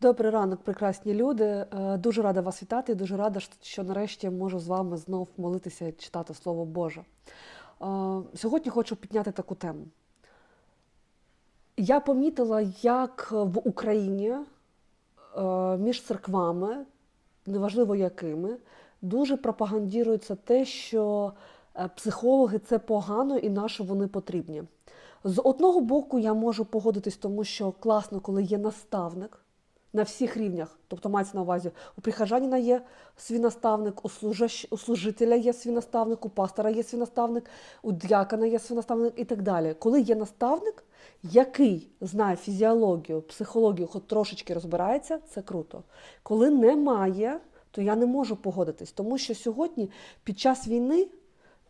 Добрий ранок, прекрасні люди. Е, Дуже рада вас вітати. Дуже рада, що нарешті можу з вами знов молитися і читати Слово Боже. Е, Сьогодні хочу підняти таку тему. Я помітила, як в Україні е, між церквами, неважливо якими, дуже пропагандірується те, що психологи це погано і на вони потрібні. З одного боку, я можу погодитись, тому що класно, коли є наставник на всіх рівнях. Тобто мається на увазі, у прихожанина є свій наставник, у, служащ... у служителя є свій наставник, у пастора є свій наставник, у діакона є свій наставник і так далі. Коли є наставник, який знає фізіологію, психологію, хоч трошечки розбирається, це круто. Коли немає, то я не можу погодитись, тому що сьогодні під час війни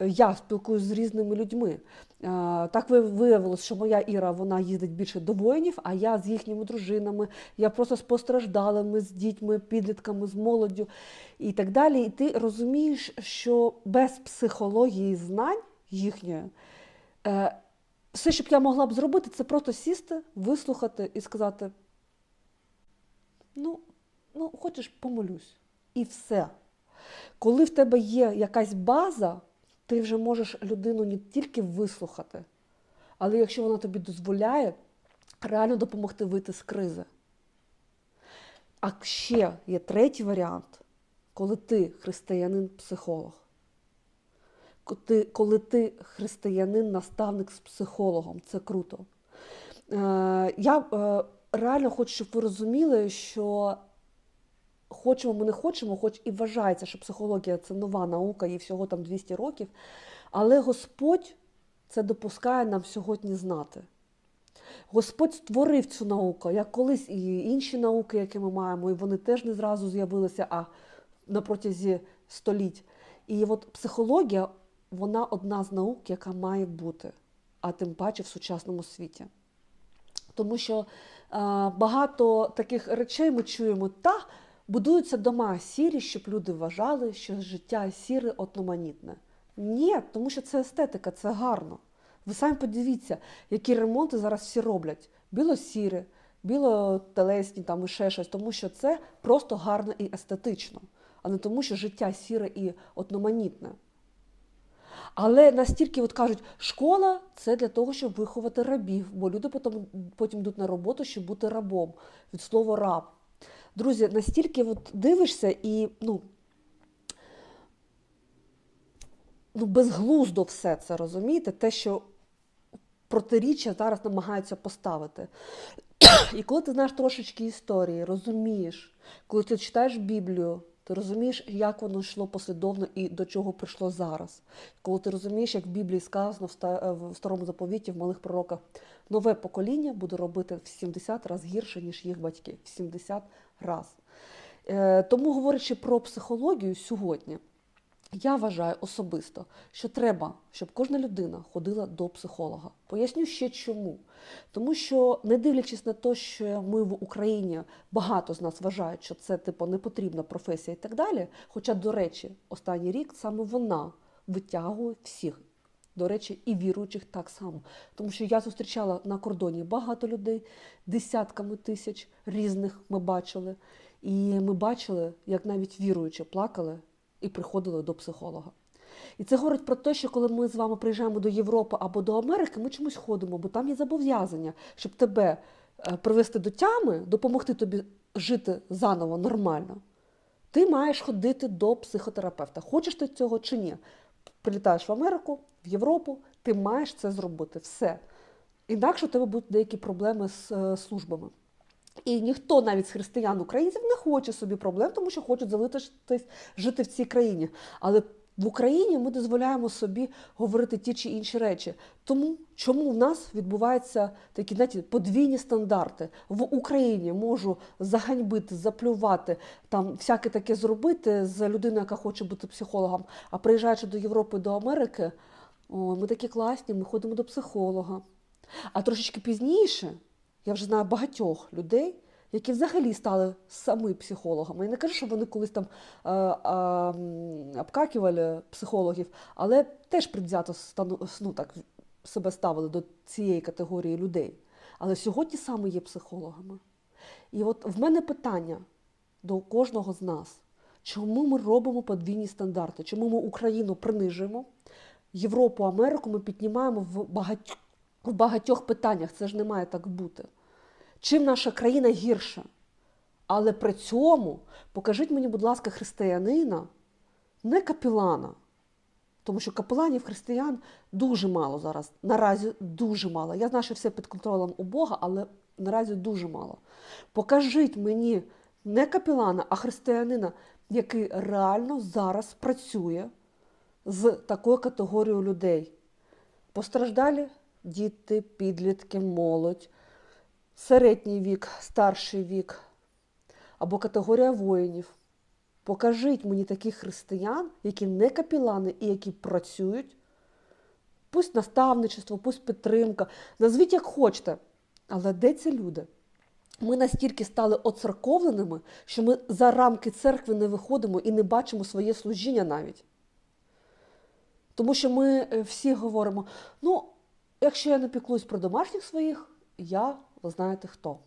я спілкуюся з різними людьми. Е, Так ви- виявилось, що моя Іра вона їздить більше до воїнів, а я з їхніми дружинами, я просто з постраждалими, з дітьми, підлітками, з молоддю і так далі. І ти розумієш, що без психології знань їхньої, е, все, що б я могла б зробити, це просто сісти, вислухати і сказати: ну, ну хочеш, помолюсь. І все. Коли в тебе є якась база, ти вже можеш людину не тільки вислухати, але якщо вона тобі дозволяє, реально допомогти вийти з кризи. А ще є третій варіант, коли ти християнин-психолог. Коли ти християнин-наставник з психологом, це круто. Е, Я е, реально хочу, щоб ви розуміли, що хочемо ми не хочемо, хоч і вважається, що психологія це нова наука, їй всього там 200 років, але Господь це допускає нам сьогодні знати. Господь створив цю науку, як колись і інші науки, які ми маємо, і вони теж не зразу з'явилися, а на протязі століть. І от психологія, вона одна з наук, яка має бути, а тим паче в сучасному світі. Тому що е, багато таких речей ми чуємо, та будуються дома сірі, щоб люди вважали, що життя сіре одноманітне. Ні, тому що це естетика, це гарно. Ви самі подивіться, які ремонти зараз всі роблять: біло-сірі, біло-телесні там і ще щось, тому що це просто гарно і естетично, а не тому, що життя сіре і одноманітне. Але настільки от кажуть, школа це для того, щоб виховати рабів, бо люди потім, потім йдуть на роботу, щоб бути рабом від слова раб. Друзі, настільки от дивишся і ну, ну, безглуздо все це розумієте, те, що протиріччя зараз намагаються поставити. І коли ти знаєш трошечки історії, розумієш, коли ти читаєш Біблію, ти розумієш, як воно йшло послідовно і до чого прийшло зараз. Коли ти розумієш, як в Біблії сказано в в старому заповіті, в малих пророках, нове покоління буде робити в 70 разів гірше, ніж їх батьки. В 70 разів. Е, Тому, говорячи про психологію сьогодні, я вважаю особисто, що треба, щоб кожна людина ходила до психолога. Поясню ще чому. Тому що, не дивлячись на те, що ми в Україні багато з нас вважають, що це типу непотрібна професія і так далі. Хоча, до речі, останній рік саме вона витягує всіх. До речі, і віруючих так само. Тому що я зустрічала на кордоні багато людей, десятками тисяч різних ми бачили. І ми бачили, як навіть віруючі плакали і приходили до психолога. І це говорить про те, що коли ми з вами приїжджаємо до Європи або до Америки, ми чомусь ходимо, бо там є зобов'язання, щоб тебе е, привести до тями, допомогти тобі жити заново нормально. Ти маєш ходити до психотерапевта. Хочеш ти цього чи ні? Прилітаєш в Америку, в Європу, ти маєш це зробити. Все. Інакше у тебе будуть деякі проблеми з е, службами. І ніхто навіть з християн українців не хоче собі проблем, тому що хочуть залишитись жити в цій країні. Але в Україні ми дозволяємо собі говорити ті чи інші речі. Тому чому в нас відбуваються такі знаєте, подвійні стандарти? В Україні можу заганьбити, заплювати, там всяке таке зробити з людиною, яка хоче бути психологом. А приїжджаючи до Європи, до Америки, о, ми такі класні, ми ходимо до психолога. А трошечки пізніше я вже знаю багатьох людей, які взагалі стали самі психологами. Я не кажу, що вони колись там е, е, обкакували психологів, але теж предвзято ну, так, себе ставили до цієї категорії людей. Але сьогодні саме є психологами. І от в мене питання до кожного з нас. Чому ми робимо подвійні стандарти? Чому ми Україну принижуємо, Європу, Америку ми піднімаємо в багатьох питаннях? Це ж не має так бути. Чим наша країна гірша? Але при цьому покажіть мені, будь ласка, християнина, не капелана. Тому що капеланів християн дуже мало зараз. Наразі дуже мало. Я знаю, що все під контролем у Бога, але наразі дуже мало. Покажіть мені не капелана, а християнина, який реально зараз працює з такою категорією людей. Постраждалі діти, підлітки, молодь, середній вік, старший вік або категорія воїнів. Покажіть мені таких християн, які не капілани і які працюють. Пусть наставничество, пусть підтримка. Назвіть як хочете. Але де ці люди? Ми настільки стали оцерковленими, що ми за рамки церкви не виходимо і не бачимо своє служіння навіть. Тому що ми е, всі говоримо: ну, якщо я не піклуюсь про домашніх своїх, я, знаєте хто.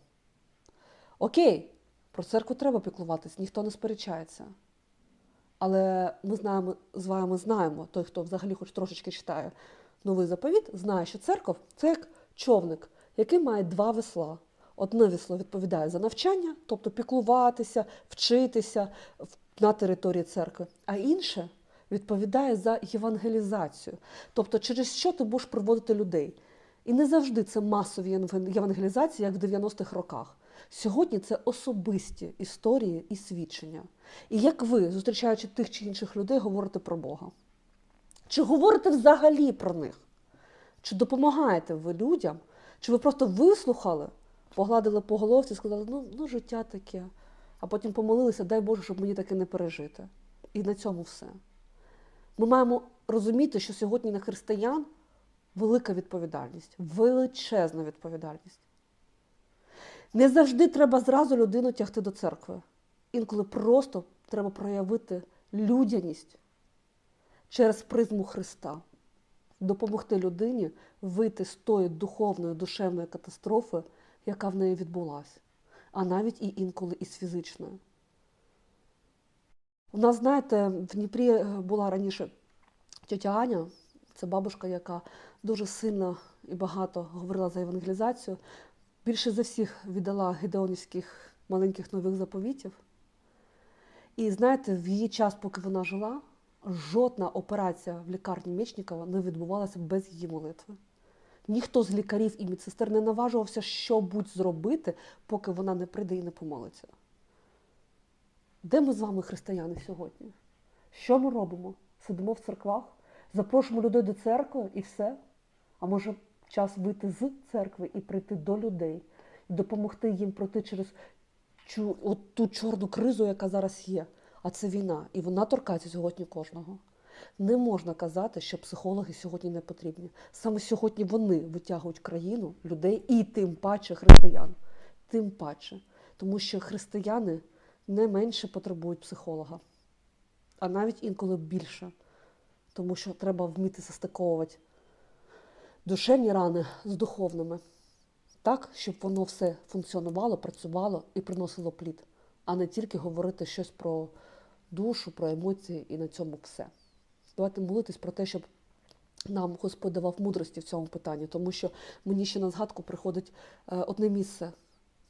Окей, про церкву треба піклуватись, ніхто не сперечається. Але ми знаємо, з вами знаємо, той, хто взагалі хоч трошечки читає новий заповіт, знає, що церков це як човник, який має два весла. Одне весло відповідає за навчання, тобто піклуватися, вчитися на території церкви, а інше відповідає за євангелізацію, тобто через що ти будеш приводити людей. І не завжди це масові євангелізації, як в 90-х роках. Сьогодні це особисті історії і свідчення. І як ви, зустрічаючи тих чи інших людей, говорите про Бога? Чи говорите взагалі про них? Чи допомагаєте ви людям? Чи ви просто вислухали, погладили по головці і сказали, ну, ну життя таке, а потім помолилися, дай Боже, щоб мені таке не пережити. І на цьому все. Ми маємо розуміти, що сьогодні на християн велика відповідальність, величезна відповідальність. Не завжди треба зразу людину тягти до церкви. Інколи просто треба проявити людяність через призму Христа, допомогти людині вийти з тої духовної, душевної катастрофи, яка в неї відбулася, а навіть і інколи із фізичною. У нас, знаєте, в Дніпрі е, була раніше тетя Аня, це бабушка, яка дуже сильно і багато говорила за евангелізацію. Більше за всіх віддала гедеонівських маленьких нових заповітів. І знаєте, в її час, поки вона жила, жодна операція в лікарні Мечникова не відбувалася без її молитви. Ніхто з лікарів і медсестер не наважувався що будь зробити, поки вона не прийде і не помолиться. Де ми з вами, християни, сьогодні? Що ми робимо? Сидимо в церквах, запрошуємо людей до церкви і все. А може час вийти з церкви і прийти до людей, допомогти їм пройти через чу, от ту чорну кризу, яка зараз є. А це війна, і вона торкається сьогодні кожного. Не можна казати, що психологи сьогодні не потрібні. Саме сьогодні вони витягують країну, людей і тим паче християн. Тим паче. Тому що християни не менше потребують психолога, а навіть інколи більше. Тому що треба вміти состиковувати душевні рани з духовними, так, щоб воно все функціонувало, працювало і приносило плід, а не тільки говорити щось про душу, про емоції і на цьому все. Давайте молитись про те, щоб нам Господь давав мудрості в цьому питанні, тому що мені ще на згадку приходить е, одне місце,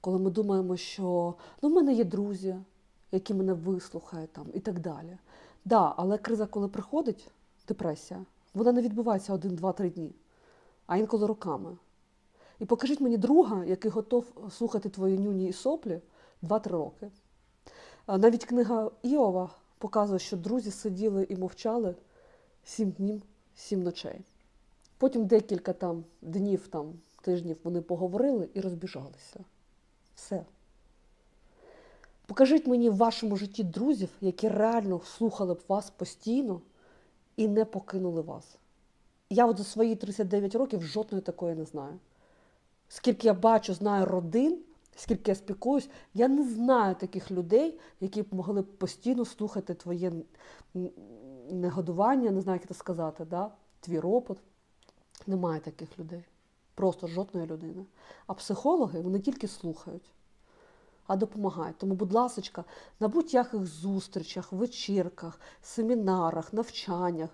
коли ми думаємо, що ну, в мене є друзі, які мене вислухають там, і так далі. Да, але криза, коли приходить, депресія, вона не відбувається один, два, три дні, а інколи роками. І покажіть мені друга, який готов слухати твої нюні і соплі 2-3 роки. Навіть книга Іова показує, що друзі сиділи і мовчали сім днів, сім ночей. Потім декілька там днів, там, тижнів вони поговорили і розбіжалися. Все. Покажіть мені в вашому житті друзів, які реально слухали б вас постійно і не покинули вас. Я от за свої 39 років жодної такої не знаю. Скільки я бачу, знаю родин, скільки я спілкуюсь, я не знаю таких людей, які б могли постійно слухати твоє негодування, не знаю, як це сказати, да? твій ропот. Немає таких людей. Просто жодної людини. А психологи вони тільки слухають. А допомагай. Тому, будь ласочка, на будь-яких зустрічах, вечірках, семінарах, навчаннях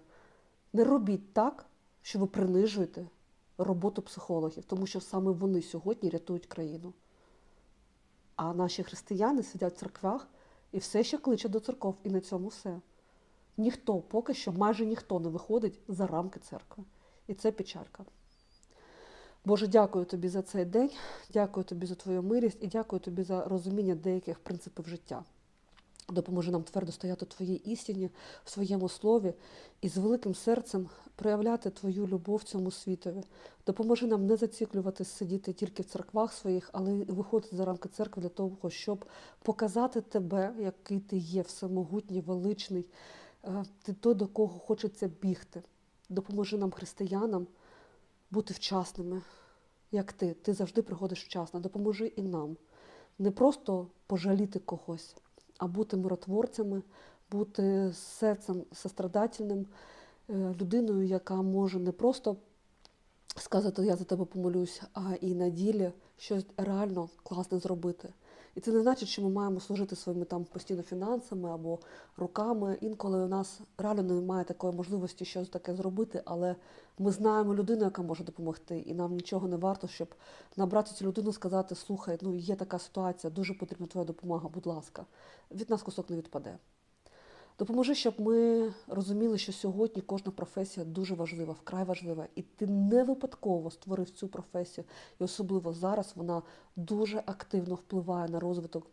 не робіть так, що ви принижуєте роботу психологів, тому що саме вони сьогодні рятують країну. А наші християни сидять в церквах і все ще кличуть до церков, і на цьому все. Ніхто, поки що, майже ніхто не виходить за рамки церкви. І це печалька. Боже, дякую тобі за цей день, дякую тобі за твою милість і дякую тобі за розуміння деяких принципів життя. Допоможи нам твердо стояти в твоїй істині, в своєму слові і з великим серцем проявляти твою любов цьому світові. Допоможи нам не зациклюватись, сидіти тільки в церквах своїх, але й виходити за рамки церкви для того, щоб показати тебе, який ти є, всемогутній, величний, е, ти той, до кого хочеться бігти. Допоможи нам, християнам, бути вчасними, як ти. Ти завжди приходиш вчасно. Допоможи і нам. Не просто пожаліти когось, а бути миротворцями, бути серцем сострадательним, е, людиною, яка може не просто сказати Я за тебе помолюсь, а і на ділі щось реально класне зробити. І це не значить, що ми маємо служити своїми там постійно фінансами або руками. Інколи у нас реально немає такої можливості щось таке зробити, але ми знаємо людину, яка може допомогти, і нам нічого не варто, щоб набрати цю людину, сказати: слухай, ну є така ситуація, дуже потрібна твоя допомога, будь ласка, від нас кусок не відпаде. Допоможи, щоб ми розуміли, що сьогодні кожна професія дуже важлива, вкрай важлива, і ти не випадково створив цю професію, і особливо зараз вона дуже активно впливає на розвиток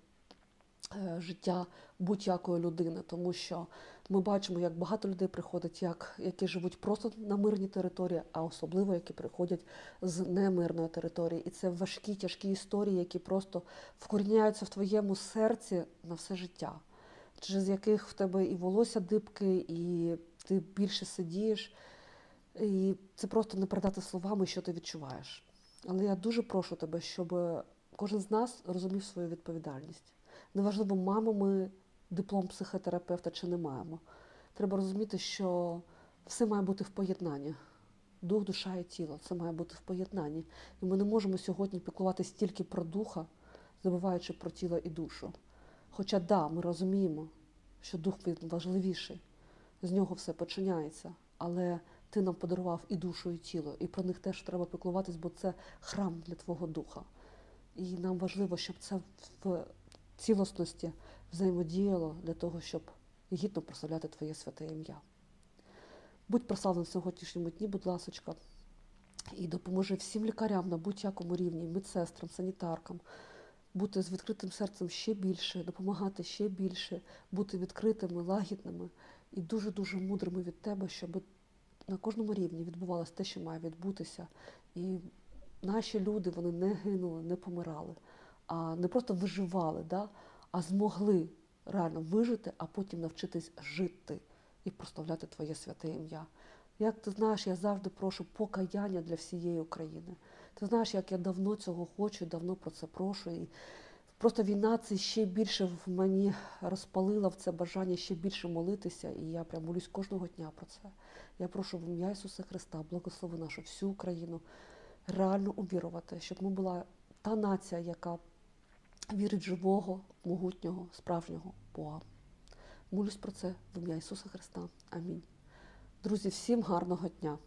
е, життя будь-якої людини, тому що ми бачимо, як багато людей приходять, як, які живуть просто на мирній території, а особливо які приходять з немирної території. І це важкі, тяжкі історії, які просто вкоріняються в твоєму серці на все життя через яких в тебе і волосся дибки, і ти більше сидієш. І це просто не передати словами, що ти відчуваєш. Але я дуже прошу тебе, щоб кожен з нас розумів свою відповідальність. Неважливо, маємо ми диплом психотерапевта чи не маємо. Треба розуміти, що все має бути в поєднанні. Дух, душа і тіло це має бути в поєднанні. І ми не можемо сьогодні піклуватися тільки про духа, забуваючи про тіло і душу. Хоча да, ми розуміємо, що дух важливіший, з нього все починається, але ти нам подарував і душу, і тіло, і про них теж треба піклуватись, бо це храм для твого духа. І нам важливо, щоб це в цілісності взаємодіяло для того, щоб гідно прославляти Твоє святе ім'я. Будь прославлений в сьогоднішньому дні, будь ласочка, і допоможи всім лікарям на будь-якому рівні, медсестрам, санітаркам бути з відкритим серцем ще більше, допомагати ще більше, бути відкритими, лагідними і дуже-дуже мудрими від тебе, щоб на кожному рівні відбувалося те, що має відбутися. І наші люди вони не гинули, не помирали, а не просто виживали, да? а змогли реально вижити, а потім навчитись жити і прославляти Твоє святе ім'я. Як ти знаєш, я завжди прошу покаяння для всієї України. Ти знаєш, як я давно цього хочу, давно про це прошу. І просто війна це ще більше в мені розпалила в це бажання ще більше молитися. І я прям молюсь кожного дня про це. Я прошу в ім'я Ісуса Христа, благослови нашу всю Україну, реально увірувати, щоб ми була та нація, яка вірить живого, могутнього, справжнього Бога. Молюсь про це в ім'я Ісуса Христа. Амінь. Друзі, всім гарного дня!